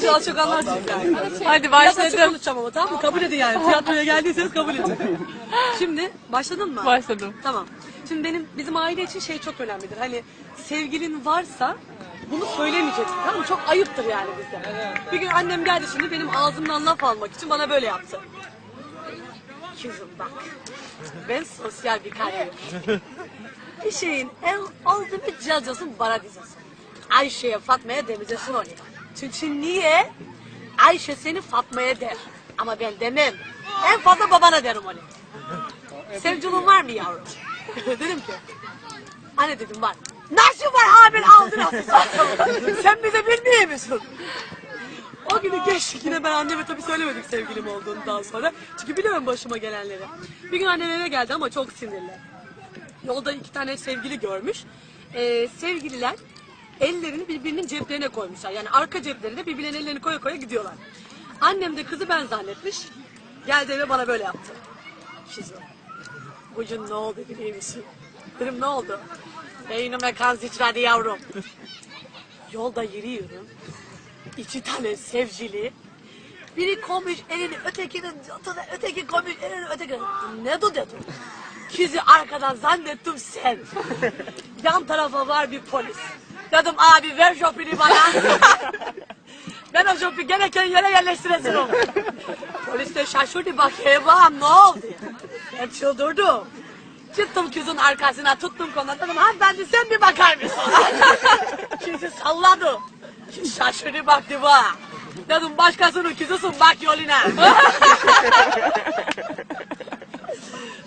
Şu an çok anlarsınız yani. Hadi Biraz başladım. konuşacağım ama tamam mı? Kabul edin yani. Tiyatroya geldiyseniz kabul edin. Şimdi başladın mı? Başladım. Tamam. Şimdi benim bizim aile için şey çok önemlidir. Hani sevgilin varsa bunu söylemeyeceksin. Tamam mı? Çok ayıptır yani bizde. Bir gün annem geldi şimdi benim ağzımdan laf almak için bana böyle yaptı. Kızım bak. Ben sosyal bir kariyim. bir şeyin en bir cacasın bana diyeceksin. Ayşe'ye Fatma'ya demeyeceksin onu. Çünkü niye? Ayşe seni Fatma'ya der. Ama ben demem. En fazla babana derim onu. Sevgilin var mı yavrum? dedim ki. Anne dedim var. Nasıl var hamile aldın Sen bize bilmiyor musun? O günü geçtik yine ben anneme tabii söylemedik sevgilim olduğundan sonra. Çünkü biliyorum başıma gelenleri. Bir gün annem eve geldi ama çok sinirli. Yolda iki tane sevgili görmüş. Ee, sevgililer ellerini birbirinin ceplerine koymuşlar. Yani arka ceplerine birbirlerinin ellerini koya koya gidiyorlar. Annem de kızı ben zannetmiş. Geldi eve bana böyle yaptı. Şizo. Bugün ne oldu biliyor musun? Dedim ne oldu? Beynime kan sıçradı yavrum. Yolda yürüyorum. İki tane sevgili. Biri koymuş elini ötekinin yatına, öteki koymuş elini ötekine. Ne bu dedim. Kızı arkadan zannettim sen. Yan tarafa var bir polis. Dedim abi ver jopini bana. ben o jopi gereken yere yerleştiresin onu. Polis de şaşırdı bak eyvahım ne oldu? Ben çıldırdım. Çıktım kızın arkasına tuttum koluna dedim hanımefendi sen bir bakar mısın? Kızı salladı. Kız şaşırdı baktı bana. Dedim başkasının kızısın bak yoluna.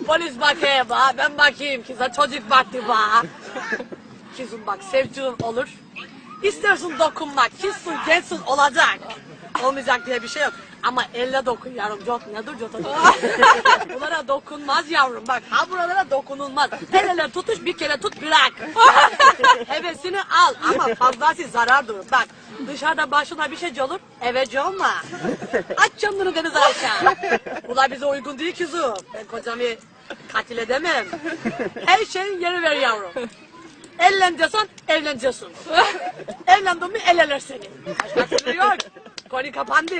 Polis bakıyor bana ben bakayım kıza çocuk baktı bana. Kızım bak sevdiğin olur. İstersin dokunmak, kızsın, gençsin olacak. Olmayacak diye bir şey yok. Ama elle dokun yavrum. Çok nedir çok Bunlara dokunmaz yavrum. Bak ha buralara dokunulmaz. El ele tutuş bir kere tut bırak. Hevesini al ama fazlası zarardır. Bak dışarıda başına bir şey olur eve olma. Aç camını deniz aşağı. Bunlar bize uygun değil kızım. Ben kocamı katil edemem. Her şeyin yeri ver yavrum. Evleneceksen evleneceksin. Evlendin mi el eler seni. Başka türlü yok. Konu kapandı.